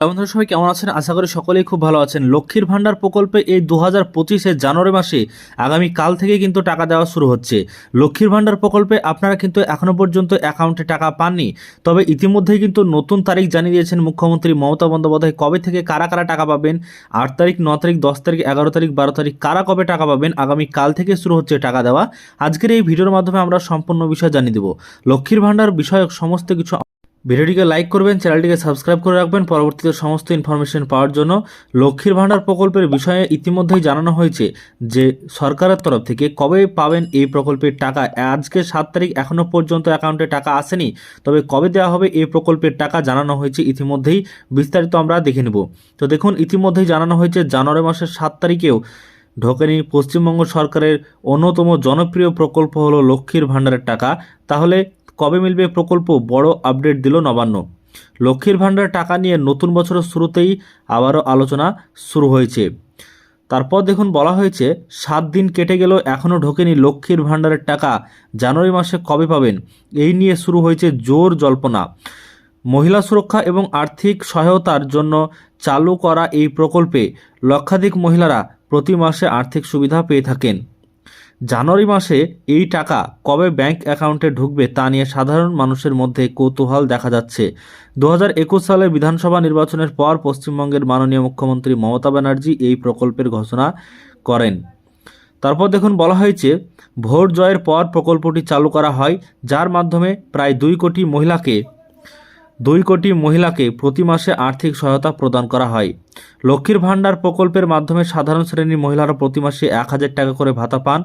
বন্ধুরা সবাই কেমন আছেন? আশা করি সকলেই খুব ভালো আছেন। লক্ষ্মীর ভাণ্ডার প্রকল্পে এই দু হাজার পঁচিশের জানুয়ারি মাসে আগামী কাল থেকে কিন্তু টাকা দেওয়া শুরু হচ্ছে। লক্ষ্মীর ভাণ্ডার প্রকল্পে আপনারা কিন্তু এখনও পর্যন্ত অ্যাকাউন্টে টাকা পাননি। তবে ইতিমধ্যেই কিন্তু নতুন তারিখ জানিয়ে দিয়েছেন মুখ্যমন্ত্রী মমতা বন্দ্যোপাধ্যায়। কবে থেকে কারা কারা টাকা পাবেন? আট তারিখ, ন তারিখ, দশ তারিখ, এগারো তারিখ, বারো তারিখ, কারা কবে টাকা পাবেন? আগামী কাল থেকে শুরু হচ্ছে টাকা দেওয়া। আজকের এই ভিডিওর মাধ্যমে আমরা সম্পূর্ণ বিষয় জানিয়ে দেবো। লক্ষ্মীর ভাণ্ডার বিষয়ক সমস্ত কিছু ভিডিওটিকে লাইক করবেন, চ্যানেলটিকে সাবস্ক্রাইব করে রাখবেন। পরবর্তীতে সমস্ত ইনফরমেশন পাওয়ার জন্য লক্ষ্মীর ভাণ্ডার প্রকল্পের বিষয়ে ইতিমধ্যেই জানানো হয়েছে যে সরকারের তরফ থেকে কবে পাবেন এই প্রকল্পের টাকা? আজকে সাত তারিখ এখনও পর্যন্ত অ্যাকাউন্টে টাকা আসেনি। তবে কবে দেওয়া হবে এই প্রকল্পের টাকা জানানো হয়েছে ইতিমধ্যেই বিস্তারিত আমরা দেখে নেব। তো দেখুন, ইতিমধ্যেই জানানো হয়েছে, জানুয়ারি মাসের সাত তারিখেও ঢোকেনি পশ্চিমবঙ্গ সরকারের অন্যতম জনপ্রিয় প্রকল্প হলো লক্ষ্মীর ভাণ্ডারের টাকা। তাহলে কবে মিলবে প্রকল্প? বড় আপডেট দিল নবান্ন। লক্ষ্মীর ভাণ্ডার টাকা নিয়ে নতুন বছরের শুরুতেই আবারও আলোচনা শুরু হয়েছে। তারপর দেখুন, বলা হয়েছে, সাত দিন কেটে গেল এখনও ঢোকেনি লক্ষ্মীর ভাণ্ডারের টাকা। জানুয়ারি মাসে কবে পাবেন? এই নিয়ে শুরু হয়েছে জোর জল্পনা। মহিলা সুরক্ষা এবং আর্থিক সহায়তার জন্য চালু করা এই প্রকল্পে লক্ষাধিক মহিলারা প্রতি মাসে আর্থিক সুবিধা পেয়ে থাকেন। জানুয়ারি মাসে এই টাকা কবে ব্যাংক অ্যাকাউন্টে ঢুকবে তা নিয়ে সাধারণ মানুষের মধ্যে কৌতূহল দেখা যাচ্ছে। দু হাজার একুশ সালে বিধানসভা নির্বাচনের পর পশ্চিমবঙ্গের মাননীয় মুখ্যমন্ত্রী মমতা ব্যানার্জি এই প্রকল্পের ঘোষণা করেন। তারপর দেখুন, বলা হয়েছে, ভোট জয়ের পর প্রকল্পটি চালু করা হয়, যার মাধ্যমে প্রায় দুই কোটি মহিলাকে দুই কোটি মহিলাকে প্রতি মাসে আর্থিক সহায়তা প্রদান করা হয়। লক্ষ্মীর ভাণ্ডার প্রকল্পের মাধ্যমে সাধারণ শ্রেণির মহিলারা প্রতি মাসে এক হাজার টাকা করে ভাতা পান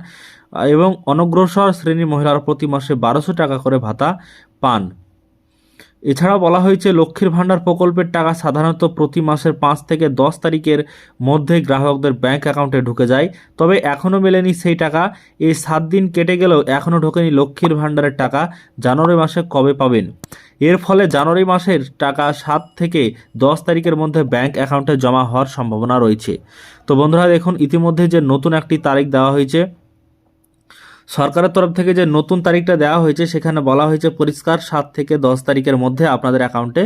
এবং অনগ্রসর শ্রেণির মহিলারা প্রতি মাসে বারোশো টাকা করে ভাতা পান। এছাড়াও বলা হয়েছে, লক্ষ্মীর ভাণ্ডার প্রকল্পের টাকা সাধারণত প্রতি মাসের পাঁচ থেকে দশ তারিখের মধ্যে গ্রাহকদের ব্যাংক অ্যাকাউন্টে ঢুকে যায়। তবে এখনও মেলেনি সেই টাকা। এই সাত দিন কেটে গেলেও এখনও ঢোকেনি লক্ষ্মীর ভাণ্ডারের টাকা। জানুয়ারি মাসে কবে পাবেন? এর ফলে জানুয়ারি মাসের টাকা সাত থেকে দশ তারিখের মধ্যে ব্যাংক অ্যাকাউন্টে জমা হওয়ার সম্ভাবনা রয়েছে। তো বন্ধুরা, দেখুন, ইতিমধ্যে যে নতুন একটি তারিখ দেওয়া হয়েছে সরকারের তরফ থেকে যে নতুন তারিখটা দেওয়া হয়েছে, সেখানে বলা হয়েছে পরিষ্কার সাত থেকে দশ তারিখের মধ্যে আপনাদের অ্যাকাউন্টে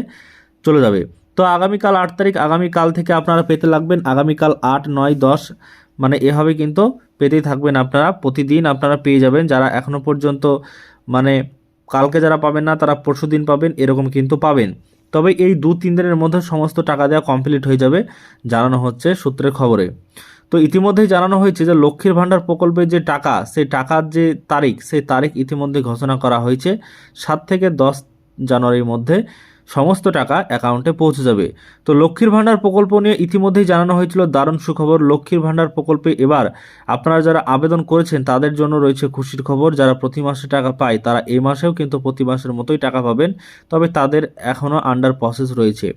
চলে যাবে। তো আগামীকাল আট তারিখ, আগামীকাল থেকে আপনারা পেতে লাগবেন, আগামীকাল আট, নয়, দশ মানে এভাবে কিন্তু পেতেই থাকবেন আপনারা, প্রতিদিন আপনারা পেয়ে যাবেন। যারা এখনও পর্যন্ত মানে কালকে যারা পাবেন না, তারা পরশু দিন পাবেন, এরকম কিন্তু পাবেন। তবে এই দু তিন দিনের মধ্যে সমস্ত টাকা দেওয়া কমপ্লিট হয়ে যাবে, জানানো হচ্ছে সূত্রের খবরে। তো ইতিমধ্যেই জানানো হয়েছে যে লক্ষ্মীর ভাণ্ডার প্রকল্পের যে টাকা, সেই টাকার যে তারিখ, সেই তারিখ ইতিমধ্যে ঘোষণা করা হয়েছে। সাত থেকে দশ জানুয়ারির মধ্যে সমস্ত টাকা অ্যাকাউন্টে পৌঁছে যাবে। তো লক্ষ্মীর ভাণ্ডার প্রকল্প নিয়ে ইতিমধ্যেই জানানো হয়েছিল দারুণ সুখবর। লক্ষ্মীর ভাণ্ডার প্রকল্পে এবার আপনারা যারা আবেদন করেছেন, তাদের জন্য রয়েছে খুশির খবর। যারা প্রতি মাসে টাকা পায়, তারা এই মাসেও কিন্তু প্রতি মাসের মতোই টাকা পাবেন। তবে তাদের এখনও আন্ডার প্রসেস রয়েছে।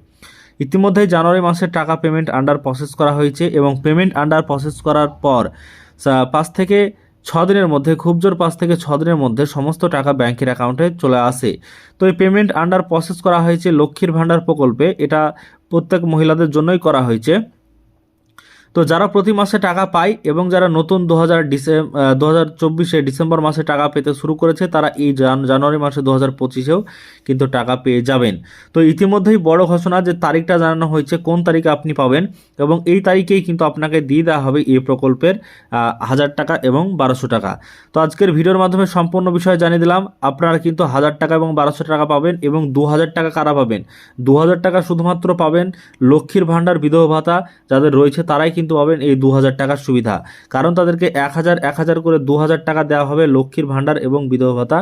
ইতিমধ্যেই জানুয়ারি মাসে টাকা পেমেন্ট আন্ডার প্রসেস করা হয়েছে এবং পেমেন্ট আন্ডার প্রসেস করার পর পাঁচ থেকে ছ দিনের মধ্যে, খুব জোর পাঁচ থেকে ছ দিনের মধ্যে সমস্ত টাকা ব্যাংকের অ্যাকাউন্টে চলে আসে। তো এই পেমেন্ট আন্ডার প্রসেস করা হয়েছে লক্ষ্মীর ভাণ্ডার প্রকল্পে। এটা প্রত্যেক মহিলাদের জন্যই করা হয়েছে। তো যারা প্রতি মাসে টাকা পায় এবং যারা নতুন দু হাজার ডিসেম দু হাজার চব্বিশে ডিসেম্বর মাসে টাকা পেতে শুরু করেছে, তারা এই জানুয়ারি মাসে দু হাজার পঁচিশেও কিন্তু টাকা পেয়ে যাবেন। তো ইতিমধ্যেই বড় ঘোষণা যে তারিখটা জানানো হয়েছে, কোন তারিখে আপনি পাবেন এবং এই তারিখেই কিন্তু আপনাকে দিয়ে দেওয়া হবে এই প্রকল্পের হাজার টাকা এবং বারোশো টাকা। তো আজকের ভিডিওর মাধ্যমে সম্পূর্ণ বিষয় জানিয়ে দিলাম, আপনারা কিন্তু হাজার টাকা এবং বারোশো টাকা পাবেন এবং দু হাজার টাকা কারা পাবেন? দু হাজার টাকা শুধুমাত্র পাবেন লক্ষ্মীর ভাণ্ডার বিধবা ভাতা যাদের রয়েছে, তারাই কিন্তু পাবেন এই দু হাজার টাকার সুবিধা। কারণ তাদেরকে এক হাজার এক হাজার করে দু হাজার টাকা দেওয়া হবে লক্ষ্মীর ভাণ্ডার এবং বিধবা ভাতা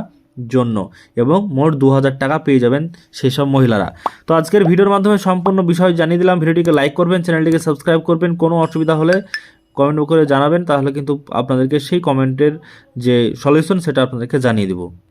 জন্য। এবং মোট দু হাজার টাকা পেয়ে যাবেন সেই সব মহিলারা। তো আজকের ভিডিওর মাধ্যমে সম্পূর্ণ বিষয় জানিয়ে দিলাম। ভিডিওটিকে লাইক করবেন, চ্যানেলটিকে সাবস্ক্রাইব করবেন। কোনো অসুবিধা হলে কমেন্ট করে জানাবেন। তাহলে কিন্তু আপনাদেরকে সেই কমেন্টের যে সলিউশন, সেটা আপনাদেরকে জানিয়ে দেবো।